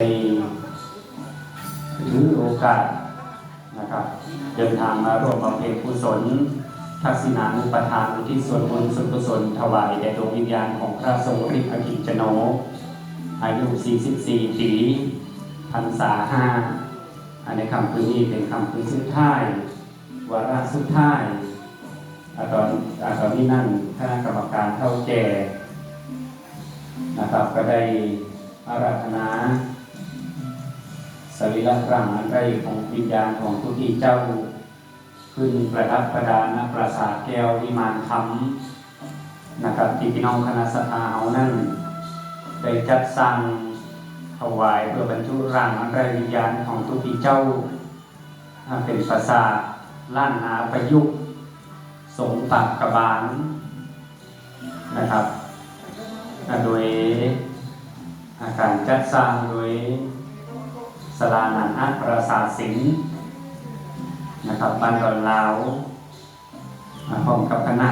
ในถือโอกาสนะครับ เดินทางมาร่วมบำเพ็ญกุศล ทักษิณานุปทานอุที่ส่วนบุญส่วนกุศลถวายแด่ดวงวิญญาณของพระสงฆ์ริกอกิจโน อายุ 44 ปีพรรษาห้าอันในคำคืนนี้เป็นคำคืนสุดท้าย วาระสุดท้ายอาตอนอาตอนนี้นั่นคณะกรรมการเท่าแก่นะครับก็ได้อาราธนา สรีระร่างอันใดของวิญญาณของผู้ที่เจ้า ขึ้นประดับประดาณปราสาทแก้ววิมานธรรมนะครับที่พี่น้องคณะสัตาเอานั่นได้จัดสร้างถวายเพื่อบรรจุร่างอันใดวิญญาณของผู้ที่เจ้า เป็นปราสาทล้านนาประยุกต์สงปากกบาลนะครับ โดยอาการจัดสร้างโดย สลานันอัปราสาสิงห์นะครับบ้านดอนลาวพร้อมกับคณะ